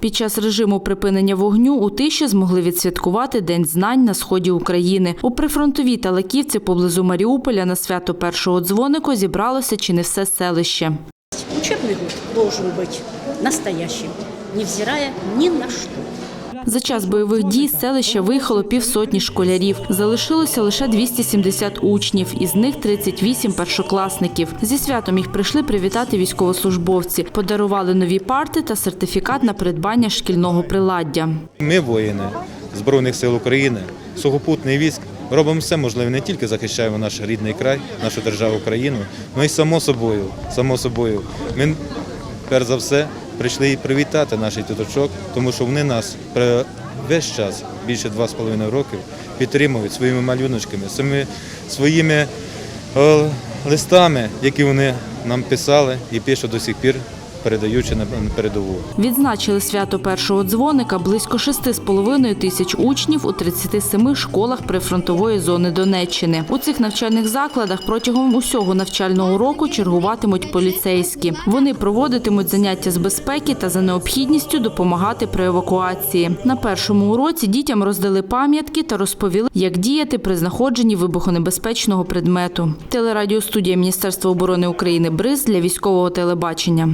Під час режиму припинення вогню у тиші змогли відсвяткувати День знань на сході України. У прифронтовій Талаківці поблизу Маріуполя на свято першого дзвонику зібралося чи не все селище. Учебний год должен бути настоящим, невзирая ні на что. За час бойових дій з селища виїхало півсотні школярів. Залишилося лише 270 учнів, із них 38 першокласників. Зі святом їх прийшли привітати військовослужбовці, подарували нові парти та сертифікат на придбання шкільного приладдя. Ми, воїни Збройних сил України, сухопутний військ, робимо все можливе, не тільки захищаємо наш рідний край, нашу державу Україну, але й само собою, само собою. Ми перш за все прийшли привітати наших діточок, тому що вони нас весь час, більше два з половиною років, підтримують своїми малюночками, своїми, своїми е, листами, які вони нам писали і пишуть до сих пір, передаючи на передову. Відзначили свято першого дзвоника близько 6,5 тисяч учнів у 37 школах прифронтової зони Донеччини. У цих навчальних закладах протягом усього навчального року чергуватимуть поліцейські. Вони проводитимуть заняття з безпеки та за необхідністю допомагати при евакуації. На першому уроці дітям роздали пам'ятки та розповіли, як діяти при знаходженні вибухонебезпечного предмету. Телерадіостудія Міністерства оборони України Бриз для військового телебачення.